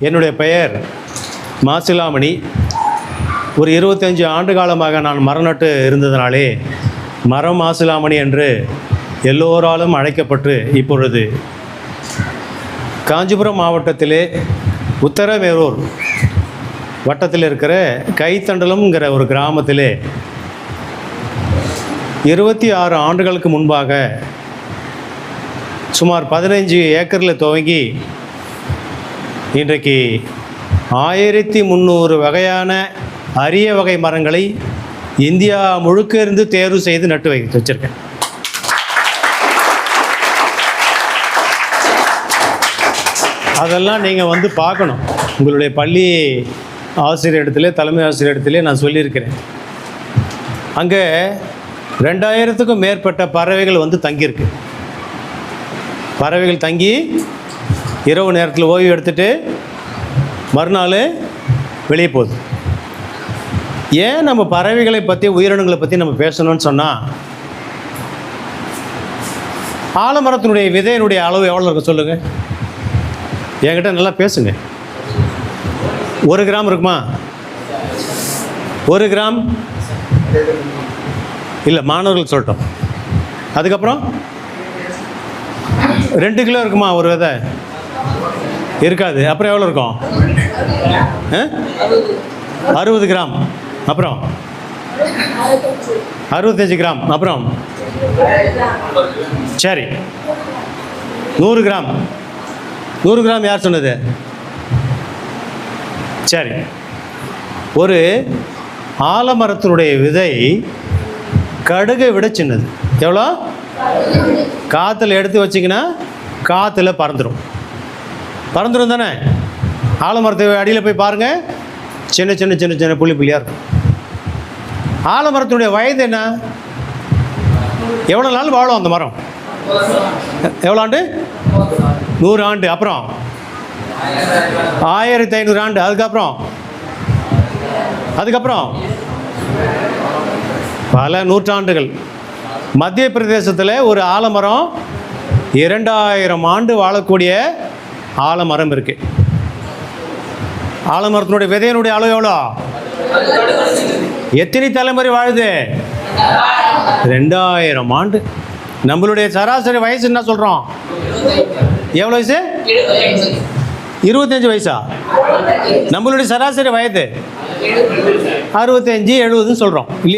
என்னுடைய பெயர் மாசிலாமணி. ஒரு இருபத்தஞ்சு ஆண்டு காலமாக நான் மரம் நட்டு இருந்ததினாலே மரம் மாசிலாமணி என்று எல்லோராலும் அழைக்கப்பட்டு இப்பொழுது காஞ்சிபுரம் மாவட்டத்திலே உத்தரமேரூர் வட்டத்தில் இருக்கிற கைத்தண்டலம்ங்கிற ஒரு கிராமத்திலே இருபத்தி ஆறு ஆண்டுகளுக்கு முன்பாக சுமார் பதினைஞ்சு ஏக்கரில் துவங்கி இன்றைக்கு ஆயிரத்தி முந்நூறு வகையான அரிய வகை மரங்களை இந்தியா முழுக்க இருந்து தேர்வு செய்து நட்டு வை வச்சுருக்கேன். அதெல்லாம் நீங்கள் வந்து பார்க்கணும். உங்களுடைய பள்ளி ஆசிரியர் இடத்துல தலைமை ஆசிரியர் இடத்துல நான் சொல்லியிருக்கிறேன். அங்கே ரெண்டாயிரத்துக்கும் மேற்பட்ட பறவைகள் வந்து தங்கியிருக்கு. பறவைகள் தங்கி இரவு நேரத்தில் ஓய்வு எடுத்துட்டு மறுநாள் வெளியே போகுது. ஏன் நம்ம பறவைகளை பற்றி உயிரினங்களை பற்றி நம்ம பேசணும்னு சொன்னால் ஆலமரத்தினுடைய விதையினுடைய அளவு எவ்வளோ இருக்கும் சொல்லுங்கள் என்கிட்ட நல்லா பேசுங்க. ஒரு கிராம் இருக்குமா? ஒரு கிராம்? இல்லை மாணவர்கள் சொல்லட்டும். அதுக்கப்புறம்? ரெண்டு கிலோ இருக்குமா ஒரு விதை? இருக்காது. அப்புறம் எவ்வளோ இருக்கும்? ஆ? அறுபது கிராம். அப்புறம்? அறுபத்தஞ்சு கிராம். அப்புறம்? சரி. நூறு கிராம். நூறு கிராம் யார் சொன்னது? சரி. ஒரு ஆலமரத்தினுடைய விதை கடுகை விட சின்னது. எவ்வளோ? காற்றுல எடுத்து வச்சிங்கன்னா காற்றுல பறந்துடும் பறந்துடும் தானே? ஆலமரத்தை அடியில் போய் பாருங்கள் சின்ன சின்ன சின்ன சின்ன புள்ளி புள்ளியாக இருக்கும். ஆலமரத்தினுடைய வயது என்ன? எவ்வளோ நாள் வாழும் அந்த மரம்? எவ்வளோ ஆண்டு? நூறு ஆண்டு. அப்புறம்? ஆயிரத்தி ஐநூறு ஆண்டு. அதுக்கப்புறம்? அதுக்கப்புறம்? பல நூற்றாண்டுகள். மத்திய பிரதேசத்தில் ஒரு ஆலமரம் இரண்டாயிரம் ஆண்டு வாழக்கூடிய ஆலமரம் இருக்கு. ஆலமரத்தினுடைய விதையினுடைய அளவு எவ்வளோ? எத்தனை தலைமுறை வாழுது? ரெண்டாயிரம் ஆண்டு. நம்மளுடைய சராசரி வயசு என்ன சொல்கிறோம் எவ்வளோ வயசு? இருபத்தஞ்சு வயசா? நம்மளுடைய சராசரி வயது? அறுபத்தஞ்சு எழுபதுன்னு சொல்கிறோம் இல்லையா?